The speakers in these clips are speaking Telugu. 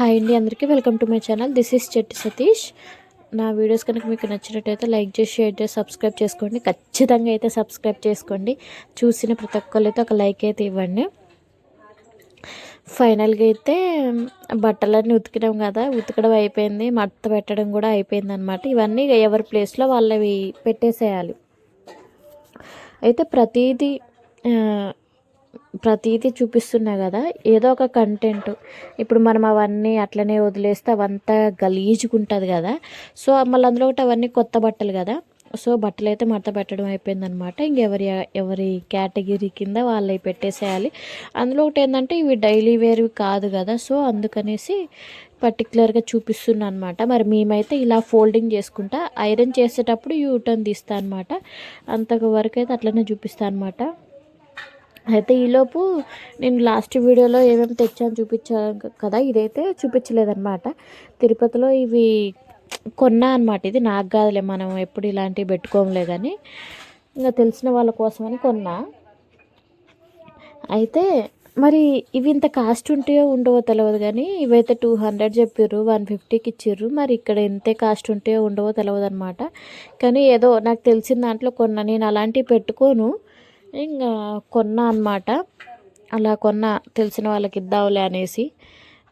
హాయ్ అండి అందరికీ welcome to my channel. This is Chetti Satish నా వీడియోస్ కనుక మీకు నచ్చినట్టయితే లైక్ చేసి షేర్ చేసి సబ్స్క్రైబ్ చేసుకోండి. ఖచ్చితంగా అయితే సబ్స్క్రైబ్ చేసుకోండి. చూసిన ప్రతి ఒక్కళ్ళైతే ఒక లైక్ అయితే ఇవ్వండి. ఫైనల్గా అయితే బట్టలన్నీ ఉతికినాం కదా ఉతకడం అయిపోయింది. మడత పెట్టడం కూడా అయిపోయింది అనమాట ఇవన్నీ ఎవరి ప్లేస్లో వాళ్ళవి పెట్టేసేయాలి. అయితే ప్రతిదీ ప్రతీది చూపిస్తున్నా కదా ఏదో ఒక కంటెంట్ ఇప్పుడు మనం అవన్నీ అట్లనే వదిలేస్తే అవంతా గలీజ్గా ఉంటుంది కదా. సో మళ్ళీ అందులో ఒకటి అవన్నీ కొత్త బట్టలు కదా. సో బట్టలు అయితే మడత పెట్టడం అయిపోయిందనమాట ఇంకెవరి ఎవరి కేటగిరీ కింద వాళ్ళవి పెట్టేసేయాలి. అందులో ఒకటి ఏంటంటే ఇవి డైలీ వేర్వి కాదు కదా. సో అందుకనేసి పర్టికులర్గా చూపిస్తున్నా అనమాట మరి మేమైతే ఇలా ఫోల్డింగ్ చేసుకుంటా ఐరన్ చేసేటప్పుడు యూటర్న్ తీస్తా అనమాట అంతవరకు అయితే అట్లనే చూపిస్తా అనమాట అయితే ఈలోపు నేను లాస్ట్ వీడియోలో ఏమేమి తెచ్చాను చూపించాను కదా ఇదైతే చూపించలేదన్నమాట. తిరుపతిలో ఇవి కొన్నా అనమాట ఇది నాకు కాదులే మనం ఎప్పుడు ఇలాంటివి పెట్టుకోలేదని కానీ ఇంకా తెలిసిన వాళ్ళ కోసమని కొన్నా. అయితే మరి ఇవి ఇంత కాస్ట్ ఉంటాయో ఉండవో తెలియదు కానీ ఇవైతే టూ హండ్రెడ్ చెప్పారు వన్ ఫిఫ్టీకి ఇచ్చారు మరి ఇక్కడ ఎంతే కాస్ట్ ఉంటాయో ఉండవో తెలియదు అనమాట కానీ ఏదో నాకు తెలిసిన దాంట్లో కొన్నా. నేను అలాంటివి పెట్టుకోను. ఇంకా కొన్నా అనమాట అలా కొన్నా తెలిసిన వాళ్ళకి ఇద్దాంలే అనేసి.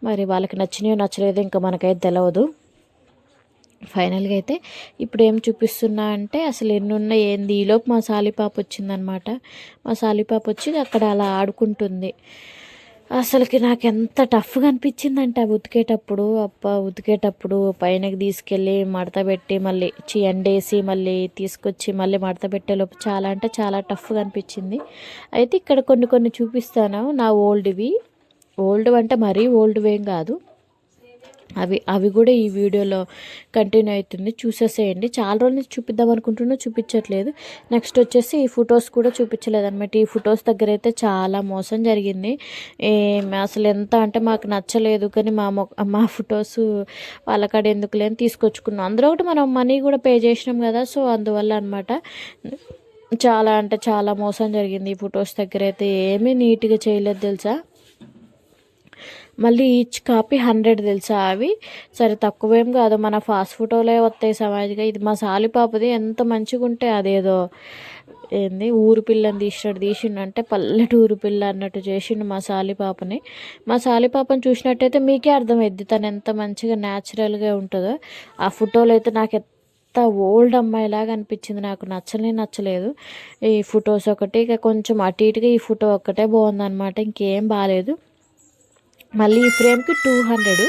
మరి వాళ్ళకి నచ్చినాయో నచ్చలేదో ఇంకా మనకైతే తెలియదు ఫైనల్గా అయితే ఇప్పుడు ఏం చూపిస్తున్నా అంటే అసలు ఎన్ని ఉన్నాయి ఏంది ఈలోపు మా సాలిపాప వచ్చిందనమాట మా సాలిపాప వచ్చి అక్కడ అలా ఆడుకుంటుంది. అసలుకి నాకు ఎంత టఫ్గా అనిపించిందంటే అవి ఉతికేటప్పుడు. అప్ప ఉతికేటప్పుడు పైనకి తీసుకెళ్ళి మడత పెట్టి మళ్ళీ చి ఎండేసి మళ్ళీ తీసుకొచ్చి మళ్ళీ మడత పెట్టేలోపు చాలా అంటే చాలా టఫ్గా అనిపించింది. అయితే ఇక్కడ కొన్ని కొన్ని చూపిస్తాను. నా ఓల్డ్వి. ఓల్డ్ అంటే మరీ ఓల్డ్ కాదు. అవి అవి కూడా ఈ వీడియోలో కంటిన్యూ అవుతుంది. చూసేసేయండి. చాలా రోజుల నుంచి చూపిద్దాం అనుకుంటున్నా చూపించట్లేదు. నెక్స్ట్ వచ్చేసి ఈ ఫొటోస్ కూడా చూపించలేదు అనమాట ఈ ఫొటోస్ దగ్గర అయితే చాలా మోసం జరిగింది. ఏం అసలు ఎంత అంటే మాకు నచ్చలేదు కానీ మా మొ మా ఫొటోస్ వాళ్ళకాడ ఎందుకు లేని తీసుకొచ్చుకున్నాం. అందులో ఒకటి మనం మనీ కూడా పే చేసినాం కదా సో అందువల్ల అనమాట చాలా అంటే చాలా మోసం జరిగింది ఈ ఫొటోస్ దగ్గర అయితే. ఏమీ నీట్గా చేయలేదు తెలుసా? మళ్ళీ ఈచ్ కాపీ హండ్రెడ్ తెలుసా అవి? సరే తక్కువేం కాదు. మన ఫాస్ట్ ఫోటోలే వస్తాయి సమాజ్గా. ఇది మా సాలిపాపది. ఎంత మంచిగా ఉంటే అదేదో. ఏంది? ఊరు పిల్లని తీసినట్టు తీసిండు అంటే పల్లెటూరు పిల్ల అన్నట్టు చేసిండు మా సాలిపాపని. మా సాలిపాపని చూసినట్టయితే మీకే అర్థమైద్ది. తను ఎంత మంచిగా న్యాచురల్గా ఉంటుందో. ఆ ఫోటోలు అయితే నాకు ఎంత ఓల్డ్ అమ్మాయిలాగా అనిపించింది. నాకు నచ్చలే నచ్చలేదు. ఈ ఫొటోస్ ఒకటి. ఇక కొంచెం అటు ఇటుగా ఈ ఫోటో ఒక్కటే బాగుందన్నమాట. ఇంకేం బాగాలేదు మళ్ళీ ఈ ఫ్రేమ్కి టూ హండ్రెడ్.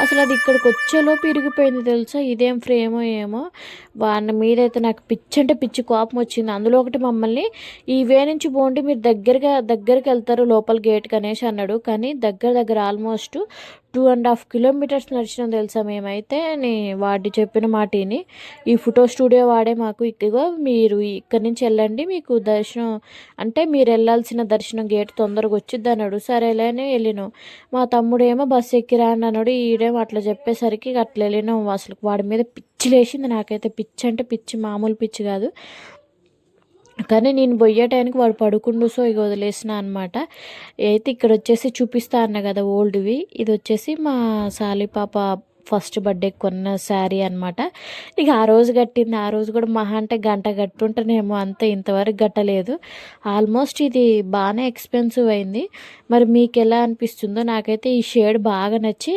అసలు అది ఇక్కడికి వచ్చేలోపు ఇరిగిపోయింది తెలుసా? ఇదేం ఫ్రేమో ఏమో? వాడిని మీదైతే నాకు పిచ్చి అంటే పిచ్చి కోపం వచ్చింది. అందులో ఒకటి మమ్మల్ని ఈ వే నుంచి పోండి మీరు దగ్గరగా దగ్గరికి వెళ్తారు లోపల గేట్కి అనేసి అన్నాడు. కానీ దగ్గర దగ్గర almost two and half kilometers నడిచినాం తెలుసా మేమైతే. నీ వాడి చెప్పిన మాటిని ఈ ఫోటో స్టూడియో వాడే మాకు ఇక్కగా మీరు ఇక్కడి నుంచి వెళ్ళండి మీకు దర్శనం అంటే మీరు వెళ్ళాల్సిన దర్శనం గేట్ తొందరగా వచ్చిద్ది అన్నాడు. సరేలేనే అని వెళ్ళినాం. మా తమ్ముడేమో బస్సు ఎక్కిరా అని అన్నాడు. ఈ ఈడేమో అట్లా చెప్పేసరికి అట్లా వెళ్ళినాం అసలు వాడి మీద పిచ్చి లేచింది నాకైతే పిచ్చి అంటే పిచ్చి మామూలు పిచ్చి కాదు. కానీ నేను పోయే టైంకి వాడు పడుకుండు సో ఇక వదిలేసిన అనమాట అయితే ఇక్కడ వచ్చేసి చూపిస్తా అన్న కదా ఓల్డ్వి. ఇది వచ్చేసి మా సాలిపాప ఫస్ట్ బర్త్డే కొన్న శారీ అనమాట ఇక ఆ రోజు కట్టింది. ఆ రోజు కూడా మహా అంటే గంట కట్టుంటేనేమో అంతే ఇంతవరకు కట్టలేదు. ఆల్మోస్ట్ ఇది బాగానే ఎక్స్పెన్సివ్ అయింది. మరి మీకు ఎలా అనిపిస్తుందో నాకైతే ఈ షేడ్ బాగా నచ్చి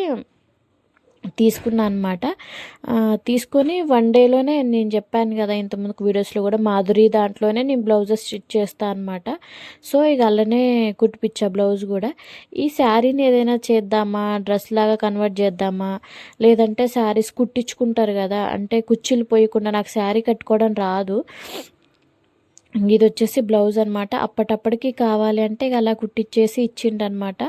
తీసుకున్నాను అనమాట తీసుకొని వన్ డేలోనే నేను చెప్పాను కదా ఇంతకుముందుకు వీడియోస్లో కూడా మాధురి దాంట్లోనే నేను బ్లౌజెస్ స్టిచ్ చేస్తాను అనమాట సో ఇక అలానే కుట్టిపించా బ్లౌజ్ కూడా. ఈ శారీని ఏదైనా చేద్దామా? డ్రెస్ లాగా కన్వర్ట్ చేద్దామా? లేదంటే శారీస్ కుట్టించుకుంటారు కదా అంటే కుర్చీలు పోయకుండా నాకు శారీ కట్టుకోవడం రాదు. ఇది వచ్చేసి బ్లౌజ్ అనమాట అప్పటప్పటికి కావాలి అంటే ఇక అలా కుట్టించేసి ఇచ్చిండనమాట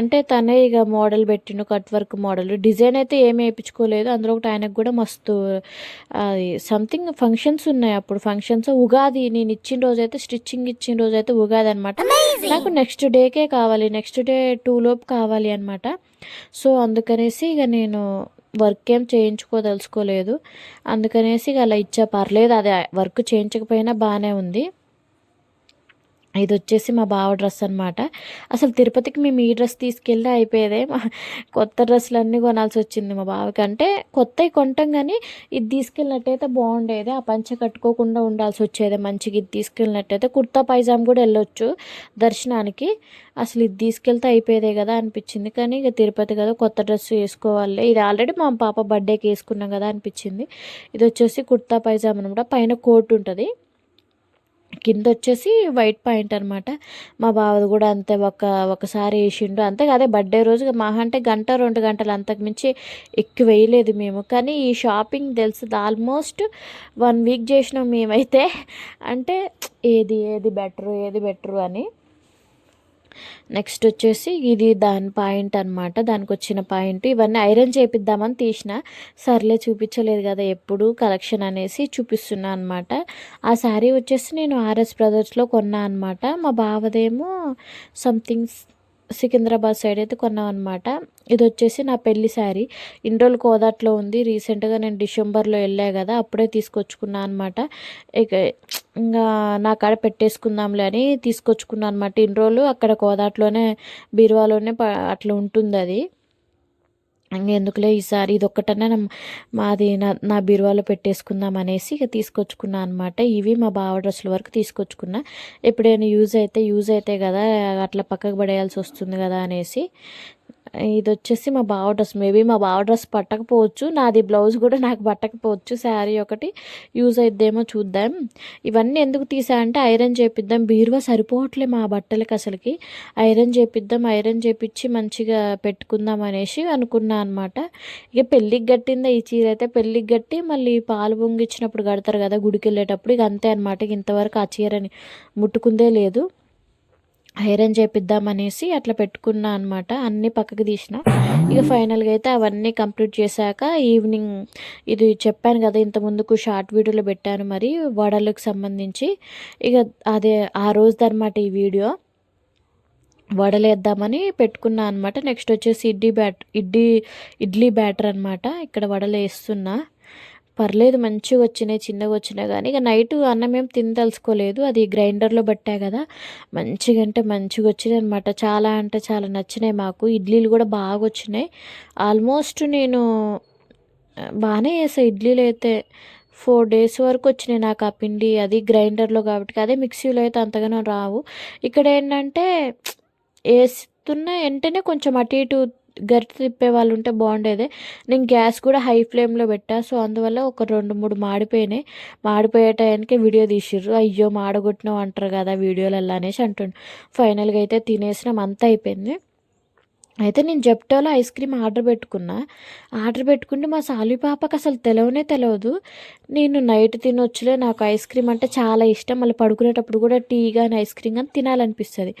అంటే తనే ఇక మోడల్ పెట్టిండు కట్ వర్క్ మోడల్. డిజైన్ అయితే ఏమి వేయించుకోలేదు అందులో ఒకటి ఆయనకు కూడా మస్తు సంథింగ్ ఫంక్షన్స్ ఉన్నాయి అప్పుడు. ఫంక్షన్స్ ఉగాది నేను ఇచ్చిన రోజు అయితే స్టిచ్చింగ్ ఇచ్చిన రోజు అయితే ఉగాది అనమాట నాకు నెక్స్ట్ డేకే కావాలి. నెక్స్ట్ డే టూ లోపు కావాలి అనమాట సో అందుకనేసి ఇక నేను వర్క్ ఏం చేయించుకోదలుచుకోలేదు. అందుకనేసి ఇక అలా ఇచ్చా. పర్లేదు అది వర్క్ చేయించకపోయినా బాగానే ఉంది. ఇది వచ్చేసి మా బావ డ్రెస్ అనమాట అసలు తిరుపతికి మేము ఈ డ్రెస్ తీసుకెళ్ళి అయిపోయేదే మా కొత్త డ్రెస్సులు అన్నీ కొనాల్సి వచ్చింది మా బావకి. అంటే కొత్తవి కొంటాం కానీ ఇది తీసుకెళ్ళినట్టయితే బాగుండేది ఆ పంచ కట్టుకోకుండా ఉండాల్సి వచ్చేది మంచిగా ఇది తీసుకెళ్ళినట్టయితే కుర్తా పైజామ్ కూడా వెళ్ళొచ్చు దర్శనానికి. అసలు ఇది తీసుకెళ్తే అయిపోయేదే కదా అనిపించింది. కానీ ఇక తిరుపతి కదా కొత్త డ్రెస్ వేసుకోవాలి. ఇది ఆల్రెడీ మా పాప బర్త్డేకి వేసుకున్నాం కదా అనిపించింది. ఇది వచ్చేసి కుర్తా పైజామ్ అనమాట పైన కోట్ ఉంటుంది. కింద వచ్చేసి వైట్ పాయింట్ అనమాట మా బావది కూడా అంతే ఒక ఒకసారి వేసిండు. అంతే అదే బర్త్డే రోజు మహా అంటే గంట రెండు గంటలు అంతకుమించి ఎక్కువ వేయలేదు మేము. కానీ ఈ షాపింగ్ తెలుస్తుంది ఆల్మోస్ట్ వన్ వీక్ చేసినాం మేమైతే. అంటే ఏది ఏది బెటరు ఏది బెటరు అని. నెక్స్ట్ వచ్చేసి ఇది దాని పాయింట్ అనమాట దానికి వచ్చిన పాయింట్. ఇవన్నీ ఐరన్ చేపిద్దామని తీసిన. సర్లే చూపించలేదు కదా ఎప్పుడు కలెక్షన్ అనేసి చూపిస్తున్నా అనమాట ఆ శారీ వచ్చేసి నేను ఆర్ఎస్ బ్రదర్స్లో కొన్నా అనమాట మా బావదేమో సంథింగ్ సికింద్రాబాద్ సైడ్ అయితే కొన్నాం అనమాట ఇది వచ్చేసి నా పెళ్ళి శారీ. ఇన్ని రోజులు కోదాట్లో ఉంది. రీసెంట్గా నేను డిసెంబర్లో వెళ్ళా కదా అప్పుడే తీసుకొచ్చుకున్నా అనమాట ఇక ఇంకా నా కాడ పెట్టేసుకుందాంలే అని తీసుకొచ్చుకున్నాను అనమాట ఇన్ని రోజులు అక్కడ కోదాట్లోనే బీరువాలోనే అట్లా ఉంటుంది అది ఎందుకులే ఈసారి ఇది ఒక్కటనే మాది నా నా బీరువాలో పెట్టేసుకుందాం అనేసి ఇక తీసుకొచ్చుకున్నా అనమాట ఇవి మా బావ డ్రెస్సుల వరకు తీసుకొచ్చుకున్నా. ఎప్పుడైనా యూజ్ అయితే యూజ్ అయితే కదా అట్లా పక్కకు పడేయాల్సి వస్తుంది కదా అనేసి ఇది వచ్చేసి మా బావ డ్రెస్ మేబీ మా బావ డ్రెస్ పట్టకపోవచ్చు. నాది బ్లౌజ్ కూడా నాకు పట్టకపోవచ్చు. శారీ ఒకటి యూజ్ అయిద్దేమో చూద్దాం. ఇవన్నీ ఎందుకు తీసా అంటే ఐరన్ చేపిద్దాం. బీరువా సరిపోవట్లే మా బట్టలకి అసలుకి. ఐరన్ చేపిద్దాం ఐరన్ చేపించి మంచిగా పెట్టుకుందాం అనేసి అనుకున్నా అనమాట ఇక పెళ్ళికి కట్టిందా ఈ చీర అయితే పెళ్ళికి కట్టి మళ్ళీ పాలు పొంగిచ్చినప్పుడు కడతారు కదా గుడికి వెళ్ళేటప్పుడు ఇక అంతే అనమాట ఇంతవరకు ఆ చీరని ముట్టుకుందే లేదు. ఐరన్ చేపిద్దామనేసి అట్లా పెట్టుకున్నా అనమాట అన్నీ పక్కకు తీసిన. ఇక ఫైనల్గా అయితే అవన్నీ కంప్లీట్ చేశాక ఈవినింగ్ ఇది చెప్పాను కదా ఇంత ముందుకు షార్ట్ వీడియోలో పెట్టాను మరి వడలకు సంబంధించి. ఇక అదే ఆ రోజు అనమాట ఈ వీడియో. వడలేద్దామని పెట్టుకున్నా అనమాట నెక్స్ట్ వచ్చేసి ఇడ్లీ బ్యాట్ ఇడ్లీ ఇడ్లీ బ్యాటర్ అనమాట ఇక్కడ వడలు వేస్తున్నా. పర్లేదు మంచిగా వచ్చినాయి చిన్నగా వచ్చినాయి కానీ ఇక నైట్ అన్నం ఏం తినదలుచుకోలేదు అది గ్రైండర్లో పట్టా కదా. మంచిగా అంటే మంచిగా వచ్చినాయి అనమాట చాలా అంటే చాలా నచ్చినాయి మాకు. ఇడ్లీలు కూడా బాగా వచ్చినాయి. ఆల్మోస్ట్ నేను బాగానే చేసాను ఇడ్లీలు అయితే. ఫోర్ డేస్ వరకు వచ్చినాయి నాకు ఆ పిండి. అది గ్రైండర్లో కాబట్టి అదే మిక్సీలో అయితే అంతగానో రావు. ఇక్కడ ఏంటంటే వేస్తున్న వెంటనే కొంచెం అటు ఇటు గరిటె తిప్పే వాళ్ళు ఉంటే బాగుండేదే. నేను గ్యాస్ కూడా హై ఫ్లేమ్లో పెట్టా. సో అందువల్ల ఒక రెండు మూడు మాడిపోయినాయి. మాడిపోయే టైంకి వీడియో తీసిర్రు. అయ్యో మాడగొట్టినావు అంటారు కదా వీడియోలు వీడియోలలో అనేసి అంటుండు. ఫైనల్గా అయితే తినేసినాం. అంతా అయిపోయింది. అయితే నేను జెప్టోలో ఐస్ క్రీమ్ ఆర్డర్ పెట్టుకున్నా. ఆర్డర్ పెట్టుకుంటే మా సాలి పాపకు అసలు తెలవనే తెలియదు నేను నైట్ తినొచ్చులే నాకు ఐస్ క్రీమ్ అంటే చాలా ఇష్టం. మళ్ళీ పడుకునేటప్పుడు కూడా టీ కానీ ఐస్ క్రీమ్ కానీ తినాలనిపిస్తుంది.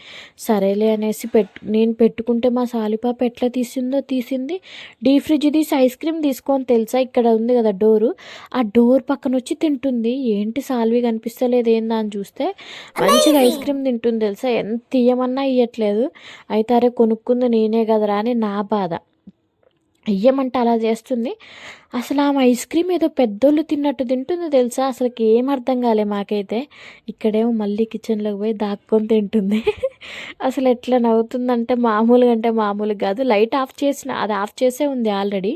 సరేలే అనేసి పెట్టు నేను పెట్టుకుంటే మా సాలి పాప ఎట్లా తీసిందో తీసింది. డీ ఫ్రిడ్జ్ తీసి ఐస్ క్రీమ్ తీసుకొని తెలుసా? ఇక్కడ ఉంది కదా డోరు. ఆ డోర్ పక్కన వచ్చి తింటుంది. ఏంటి సాల్వి కనిపిస్తలేదు ఏందా అని చూస్తే మంచిగా ఐస్ క్రీమ్ తింటుంది తెలుసా? ఎంత తీయమన్నా ఇయ్యట్లేదు. అయితే అరే కొనుక్కుంది నేనే కదరా అని నా బాధ. అయ్యమంటే అలా చేస్తుంది. అసలు ఆమె ఐస్ క్రీమ్ ఏదో పెద్దోళ్ళు తిన్నట్టు తింటుందో తెలుసా? అసలుకి ఏం అర్థం కాలే మాకైతే. ఇక్కడేమో మళ్ళీ కిచెన్లోకి పోయి దాక్కొని తింటుంది. అసలు ఎట్లా నవ్వుతుందంటే మామూలుగా అంటే మామూలు కాదు. లైట్ ఆఫ్ చేసిన అది ఆఫ్ చేసే ఉంది ఆల్రెడీ.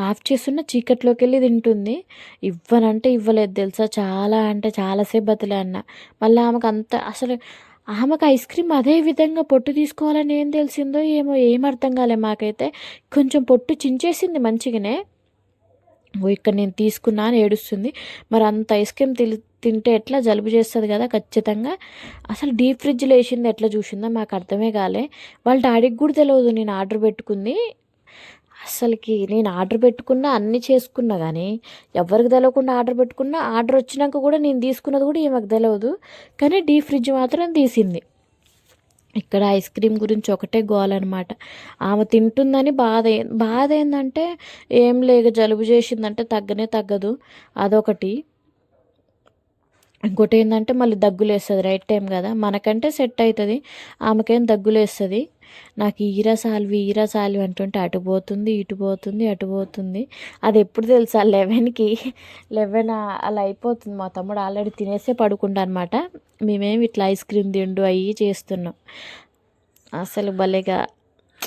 ఆఫ్ చేస్తున్న చీకట్లోకి వెళ్ళి తింటుంది. ఇవ్వనంటే ఇవ్వలేదు తెలుసా? చాలా అంటే చాలాసేపు బతిలే అన్న మళ్ళీ ఆమెకు అంత అసలు ఆమెకు ఐస్ క్రీమ్ అదే విధంగా పొట్టు తీసుకోవాలని ఏం తెలిసిందో ఏమో ఏం అర్థం కాలే మాకైతే. కొంచెం పొట్టు చించేసింది మంచిగానే. ఓ ఇక్కడ నేను తీసుకున్నా అని ఏడుస్తుంది. మరి అంత ఐస్ క్రీమ్ తిలి తింటే ఎట్లా జలుబు చేస్తుంది కదా ఖచ్చితంగా. అసలు డీప్ ఫ్రిడ్జ్లో వేసింది ఎట్లా చూసిందో మాకు అర్థమే కాలే. వాళ్ళ డాడీకి కూడా తెలియదు నేను ఆర్డర్ పెట్టుకుంది. అసలుకి నేను ఆర్డర్ పెట్టుకున్నా అన్నీ చేసుకున్నా కానీ ఎవరికి తెలియకుండా ఆర్డర్ పెట్టుకున్నా ఆర్డర్ వచ్చినాక కూడా నేను తీసుకున్నది కూడా ఈమెకు తెలియదు కానీ డీ ఫ్రిడ్జ్ మాత్రం తీసింది. ఇక్కడ ఐస్ క్రీమ్ గురించి ఒకటే గోలనమాట ఆమె తింటుందని బాధ బాధ ఏంటంటే ఏం లేక జలుబు చేసిందంటే తగ్గనే తగ్గదు. అదొకటి. ఇంకోటి ఏంటంటే మళ్ళీ దగ్గులు వేస్తుంది రైట్ టైం కదా. మనకంటే సెట్ అవుతుంది ఆమెకేం దగ్గులు వేస్తుంది. నాకు ఈరా సాల్వి ఈరా సాల్వి అంటుంటే అటు పోతుంది ఇటు పోతుంది అటు పోతుంది. అది ఎప్పుడు తెలుసా? లెవెన్కి లెవెన్ అలా అయిపోతుంది. మా తమ్ముడు ఆల్రెడీ తినేసే పడుకుంటా అనమాట మేమేమి ఇట్లా ఐస్ క్రీమ్ తిండు అవి చేస్తున్నాం. అసలు భలేగా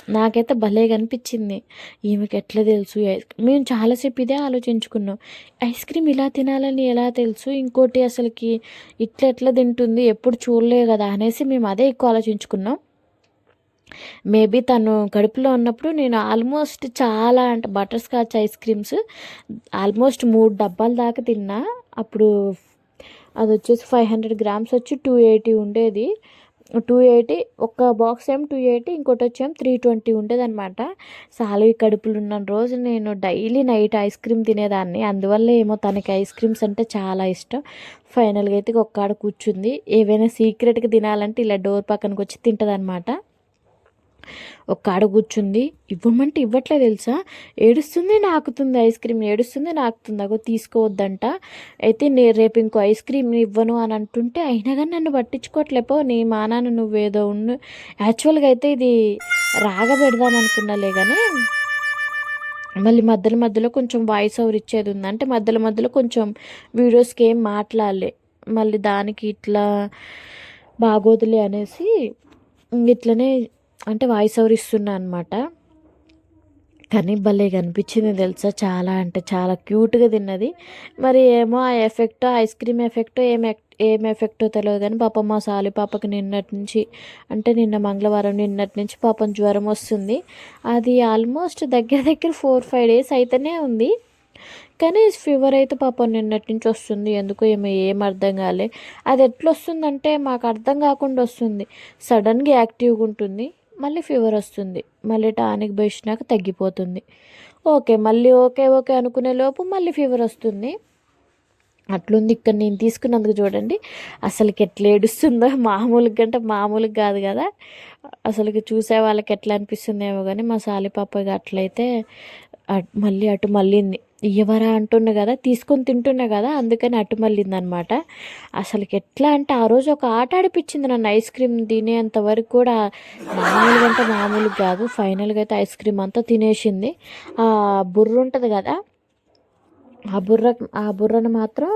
నాకైతే భలేగా అనిపించింది ఈమెకి ఎట్లా తెలుసు? మేము చాలాసేపు ఇదే ఆలోచించుకున్నాం. ఐస్ క్రీమ్ ఇలా తినాలని ఎలా తెలుసు? ఇంకోటి అసలుకి ఇట్లా ఎట్లా తింటుంది? ఎప్పుడు చూడలే కదా అనేసి మేము అదే ఎక్కువ ఆలోచించుకున్నాం. మేబీ తను కడుపులో ఉన్నప్పుడు నేను ఆల్మోస్ట్ చాలా అంటే butterscotch ice creams almost మూడు డబ్బాల దాకా తిన్నా. అప్పుడు అది వచ్చేసి ఫైవ్ హండ్రెడ్ గ్రామ్స్ వచ్చి టూ ఎయిటీ ఉండేది. టూ ఎయిటీ ఒక బాక్స్ ఏం టూ ఎయిటీ ఇంకోటి వచ్చేం త్రీ ట్వంటీ ఉండేది అనమాట సాలవి కడుపులు ఉన్న రోజు నేను డైలీ నైట్ ఐస్ క్రీమ్ తినేదాన్ని. అందువల్ల ఏమో తనకి ఐస్ క్రీమ్స్ అంటే చాలా ఇష్టం. ఫైనల్గా అయితే ఒక్కడ కూర్చుంది. ఏవైనా సీక్రెట్గా తినాలంటే ఇలా డోర్ పక్కనకి వచ్చి తింటుంది అనమాట ఒక కాడ కూర్చుంది. ఇవ్వమంటే ఇవ్వట్లే తెలుసా? ఏడుస్తుంది నాకుతుంది ఐస్ క్రీమ్ ఏడుస్తుంది నాకుతుంది. అగో తీసుకోవద్దంట. అయితే నేను రేపు ఇంకో ఐస్ క్రీమ్ ఇవ్వను అని అంటుంటే అయినా కానీ నన్ను పట్టించుకోవట్లేపో నీ మానాను నువ్వేదో ఉండు. యాక్చువల్గా అయితే ఇది రాగ పెడదాం అనుకున్నాలే కానీ మళ్ళీ మధ్యలో మధ్యలో కొంచెం వాయిస్ ఓవర్ ఇచ్చేది ఉంది. అంటే మధ్యలో మధ్యలో కొంచెం వీడియోస్కి ఏం మాట్లాడలే. మళ్ళీ దానికి ఇట్లా బాగోదులే అనేసి ఇట్లనే అంటే వాయిస్ ఓవర్ ఇస్తున్నా అనమాట కానీ భలే కనిపించింది తెలుసా చాలా అంటే చాలా క్యూట్గా తిన్నది. మరి ఏమో ఆ ఎఫెక్ట్ ఐస్ క్రీమ్ ఎఫెక్ట్ ఏం ఏం ఎఫెక్టో తెలియదు కానీ పాపం మా సాలి పాపకి నిన్నటి నుంచి అంటే నిన్న మంగళవారం నిన్నటి నుంచి పాపం జ్వరం వస్తుంది. అది ఆల్మోస్ట్ దగ్గర దగ్గర ఫోర్ ఫైవ్ డేస్ అయితేనే ఉంది. కానీ ఫీవర్ అయితే పాపం నిన్నటి నుంచి వస్తుంది. ఎందుకో ఏమో ఏం అర్థం కాలే. అది ఎట్లా వస్తుందంటే మాకు అర్థం కాకుండా వస్తుంది. సడన్గా యాక్టివ్గా ఉంటుంది. మళ్ళీ ఫీవర్ వస్తుంది. మళ్ళీ టానిక్ పోసినాక తగ్గిపోతుంది. ఓకే మళ్ళీ ఓకే ఓకే అనుకునే లోపు మళ్ళీ ఫీవర్ వస్తుంది. అట్లుంది ఇక్కడ నేను తీసుకున్నందుకు చూడండి. అసలుకి ఎట్లా ఏడుస్తుందో మామూలుగా అంటే మామూలుగా కాదు కదా. అసలుకి చూసే వాళ్ళకి ఎట్లా అనిపిస్తుందేమో కానీ మా సాలిపాప అట్లయితే మళ్ళీ అటు మళ్ళీంది. ఇవ్వరా అంటున్నా కదా తీసుకొని తింటున్నా కదా అందుకని అటు అసలుకి ఎట్లా అంటే ఆ రోజు ఒక ఆట ఆడిపించింది నన్ను ఐస్ క్రీమ్ తినేంత వరకు కూడా. మామూలుగా అంటే మామూలు కాదు ఫైనల్గా అయితే ఐస్ క్రీమ్ అంతా తినేసింది. ఆ బుర్ర ఉంటుంది కదా ఆ బుర్ర ఆ బుర్రను మాత్రం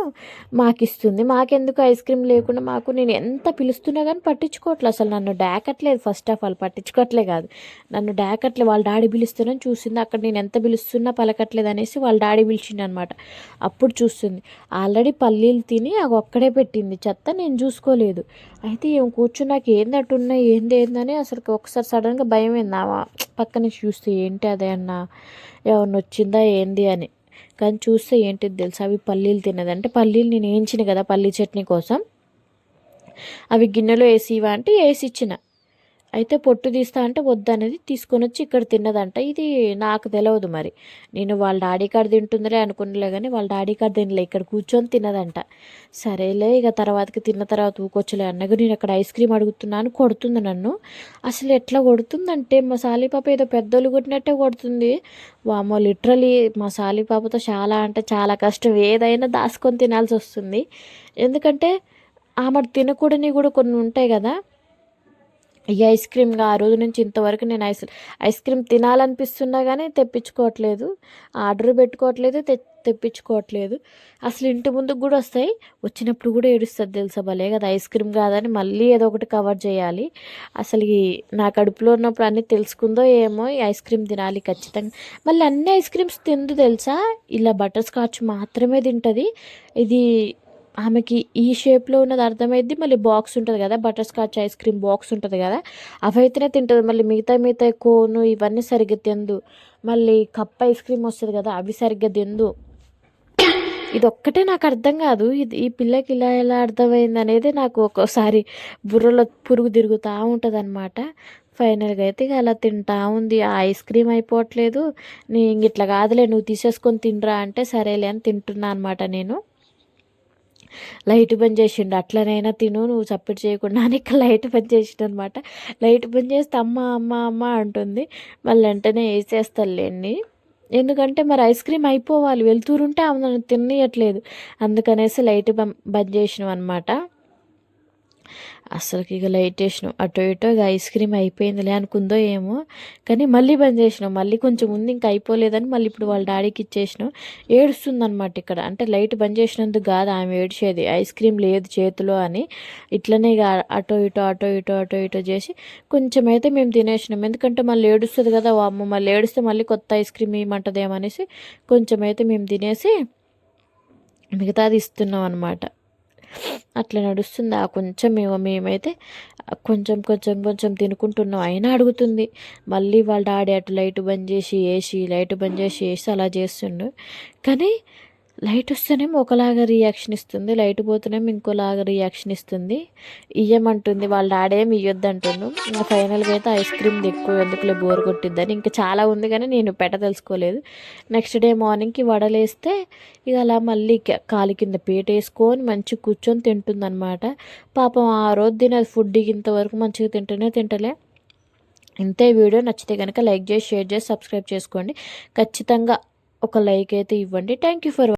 మాకు ఇస్తుంది మాకెందుకు ఐస్ క్రీమ్ లేకుండా మాకు నేను ఎంత పిలుస్తున్నా కానీ పట్టించుకోవట్లేదు అసలు నన్ను డాకట్లేదు ఫస్ట్ ఆఫ్ ఆల్ పట్టించుకోవట్లే కాదు. నన్ను డాకట్లే వాళ్ళ డాడీ పిలుస్తున్నాను చూసింది. అక్కడ నేను ఎంత పిలుస్తున్నా పలకట్లేదు అనేసి వాళ్ళ డాడీ పిలిచింది అనమాట అప్పుడు చూస్తుంది. ఆల్రెడీ పల్లీలు తిని అది ఒక్కడే పెట్టింది. చెత్త నేను చూసుకోలేదు. అయితే ఏం కూర్చున్నాక ఏంది ఏందట్టున్నా ఏంది ఏందని అసలు ఒకసారి సడన్గా భయం ఏంది పక్కన చూస్తే ఏంటి అదే అన్న? ఏమన్నా వచ్చిందా ఏంది అని. కానీ చూస్తే ఏంటిది తెలుసా? అవి పల్లీలు తినదంటే అంటే పల్లీలు నేను వేయించిన కదా పల్లీ చట్నీ కోసం. అవి గిన్నెలో వేసి ఇవా అంటే వేసి ఇచ్చిన. అయితే పొట్టు తీస్తా అంటే వద్దనేది తీసుకొని వచ్చి ఇక్కడ తిన్నదంట. ఇది నాకు తెలియదు మరి. నేను వాళ్ళ డాడీ కాడ తింటుందిలే అనుకున్నలే కానీ వాళ్ళ డాడీ కాడ తినలే. ఇక్కడ కూర్చొని తిన్నదంట సరేలే ఇక తర్వాతకి తిన్న తర్వాత ఊకొచ్చలే. అన్నగా నేను అక్కడ ఐస్ క్రీమ్ అడుగుతున్నాను కొడుతుంది నన్ను. అసలు ఎట్లా కొడుతుందంటే మా సాలిపాప ఏదో పెద్దోళ్ళు కొట్టినట్టే కొడుతుంది. వామో లిటరలీ మా సాలిపాపతో చాలా అంటే చాలా కష్టం. ఏదైనా దాచుకొని తినాల్సి వస్తుంది. ఎందుకంటే ఆమె తినకూడని కూడా కొన్ని ఉంటాయి కదా. ఈ ఐస్ క్రీమ్గా ఆ రోజు నుంచి ఇంతవరకు నేను ఐస్ ఐస్ క్రీమ్ తినాలనిపిస్తున్నా కానీ తెప్పించుకోవట్లేదు. ఆర్డర్ పెట్టుకోవట్లేదు తె తెప్పించుకోవట్లేదు. అసలు ఇంటి ముందుకు కూడా వస్తాయి. వచ్చినప్పుడు కూడా ఏడుస్తుంది తెలుసా? భలే కదా ఐస్ క్రీమ్ కాదని మళ్ళీ ఏదో ఒకటి కవర్ చేయాలి. అసలు నా కడుపులో ఉన్నప్పుడు అన్నీ తెలుసుకుందో ఏమో ఈ ఐస్ క్రీమ్ తినాలి ఖచ్చితంగా. మళ్ళీ అన్ని ఐస్ క్రీమ్స్ తిందు తెలుసా? ఇలా బటర్ స్కాచ్ మాత్రమే తింటుంది. ఇది ఆమెకి ఈ షేప్లో ఉన్నది అర్థమైద్ది. మళ్ళీ బాక్స్ ఉంటుంది కదా butterscotch ice cream box ఉంటుంది కదా అవైతేనే తింటుంది. మళ్ళీ మిగతా మిగతా కోను ఇవన్నీ సరిగ్గా తిందు. మళ్ళీ కప్ ఐస్ క్రీమ్ వస్తుంది కదా అవి సరిగ్గా తిందు. ఇది ఒక్కటే నాకు అర్థం కాదు. ఇది ఈ పిల్లకి ఇలా ఎలా అర్థమైంది అనేది నాకు ఒక్కోసారి బుర్రలో పురుగు తిరుగుతూ ఉంటుంది అనమాట ఫైనల్గా అయితే ఇక అలా తింటా ఉంది. ఆ ఐస్ క్రీమ్ అయిపోవట్లేదు. నేను ఇట్లా కాదులే నువ్వు తీసేసుకొని తినరా అంటే సరేలే అని తింటున్నా అనమాట నేను. లైట్ బంద్ చేసిండు. అట్లనైనా తిను నువ్వు సపోర్ట్ చేయకుండా అని ఇక్కడ లైట్ బంద్ చేసిండు అనమాట లైట్ బంద్ చేస్తే అమ్మ అమ్మ అమ్మ అంటుంది. మళ్ళీ వెంటనే వేసేస్తాలేండి ఎందుకంటే మరి ఐస్ క్రీమ్ అయిపోవాలి. వెళ్తూరుంటే ఆమె నన్ను తిననీయట్లేదు అందుకనేసి లైట్ బం బంద్ చేసినాం అనమాట అసలుకి ఇక లైట్ వేసినాం అటు ఇటు ఇక ఐస్ క్రీమ్ అయిపోయిందిలే అనుకుందో ఏమో. కానీ మళ్ళీ బంద్ చేసినాం మళ్ళీ కొంచెం ఉంది ఇంకా అయిపోలేదని మళ్ళీ ఇప్పుడు వాళ్ళ డాడీకి ఇచ్చేసినాం ఏడుస్తుంది అనమాట ఇక్కడ. అంటే లైట్ బంద్ చేసినందుకు కాదు ఆమె ఏడ్చేది. ఐస్ క్రీమ్ లేదు చేతిలో అని ఇట్లనే ఇక అటో ఇటో అటో ఇటో అటో ఇటో చేసి కొంచెం అయితే మేము తినేసినాం. ఎందుకంటే మళ్ళీ ఏడుస్తుంది కదా. అమ్మ మళ్ళీ ఏడిస్తే మళ్ళీ కొత్త ఐస్ క్రీమ్ ఇవ్వమంటదేమనేసి కొంచెం అయితే మేము తినేసి మిగతాది ఇస్తున్నాం అనమాట అట్లా నడుస్తుంది. ఆ కొంచెం ఏమో మేమైతే కొంచెం కొంచెం కొంచెం తినుకుంటున్నాం. అయినా అడుగుతుంది. మళ్ళీ వాళ్ళ డాడీ అటు లైట్ బంద్ చేసి వేసి లైట్ బంద్ చేసి వేసి అలా చేస్తుండు. కానీ లైట్ వస్తేనేమో ఒకలాగా రియాక్షన్ ఇస్తుంది లైట్ పోతేనేమో ఇంకోలాగా రియాక్షన్ ఇస్తుంది. ఇయ్యమంటుంది వాళ్ళ డాడీ ఏమి ఇయ్యొద్దు ఇంకా ఫైనల్గా అయితే ఐస్ క్రీమ్ ఎక్కువ ఎందుకులే బోర్ కొట్టిద్దని. ఇంకా చాలా ఉంది కానీ నేను పెట్ట తెలుసుకోలేదు. నెక్స్ట్ డే మార్నింగ్కి వడలేస్తే ఇక అలా మళ్ళీ కాలి కింద పీట వేసుకొని మంచి కూర్చొని తింటుందన్నమాట. పాపం ఆ రోజు తినేది ఫుడ్ ఇంతవరకు మంచిగా తింటేనే తింటలే. ఇంతే వీడియో నచ్చితే కనుక లైక్ చేసి షేర్ చేసి సబ్స్క్రైబ్ చేసుకోండి. ఖచ్చితంగా ఒక లైక్ అయితే ఇవ్వండి. Thank you for